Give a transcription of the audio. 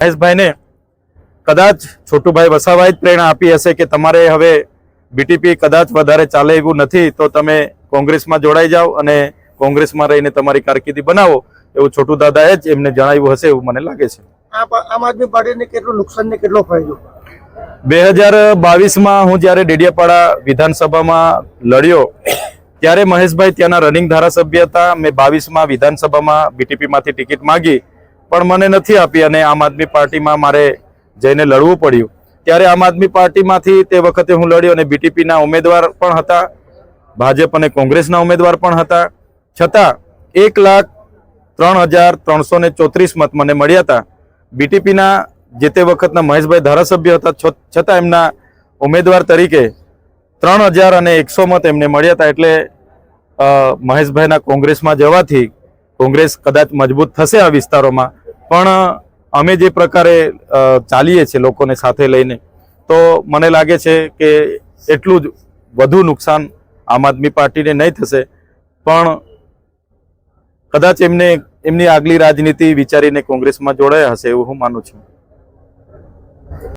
મહેશભાઈને કદાચ છોટુભાઈ વસાવાએ જ પ્રેરણા આપી હશે કે તમારે હવે બીટીપી કદાચ વધારે ચાલે એવું નથી તો તમે કોંગ્રેસમાં જોડાઈ જાઓ અને કોંગ્રેસમાં રહીને તમારી કારકિર્દી બનાવો એવું છોટુ દાદાએ જ એમને જણાવ્યું હશે એવું મને લાગે છે. આમ આદમી પાર્ટીને કેટલું નુકસાન ને કેટલો ફાયદો? બે હજાર બાવીસમાં હું જ્યારે ડેડિયાપાડા વિધાનસભામાં લડ્યો ત્યારે મહેશભાઈ ત્યાંના રનિંગ ધારાસભ્ય હતા. મેં બાવીસમાં વિધાનસભામાં બીટીપીમાંથી ટિકિટ માંગી. પણ મને નથી આપી અને આમ આદમી પાર્ટીમાં મારે જઈને લડવું પડ્યું. ત્યારે આમ આદમી પાર્ટીમાંથી તે વખતે હું લડ્યો અને બીટીપીના ઉમેદવાર પણ હતા, ભાજપ અને કોંગ્રેસના ઉમેદવાર પણ હતા. છતાં એક લાખ ત્રણ હજાર ત્રણસો ને ચોત્રીસ મત મને મળ્યા હતા. બીટીપીના જે તે વખતના મહેશભાઈ ધારાસભ્ય હતા છતાં એમના ઉમેદવાર તરીકે ત્રણ હજાર અને એકસો મત એમને મળ્યા હતા એટલે મહેશભાઈના કોંગ્રેસમાં જવાથી કોંગ્રેસ કદાચ મજબૂત થશે આ વિસ્તારોમાં. પણ અમે જે પ્રકારે ચાલીએ છીએ લોકોને સાથે લઈને, તો મને લાગે છે કે એટલું જ વધુ નુકસાન આમ આદમી પાર્ટીને નહીં થશે. પણ, કદાચ એમને, એમની આગલી રાજનીતિ વિચારીને કોંગ્રેસમાં જોડાયા હશે એવું હું માનું છું.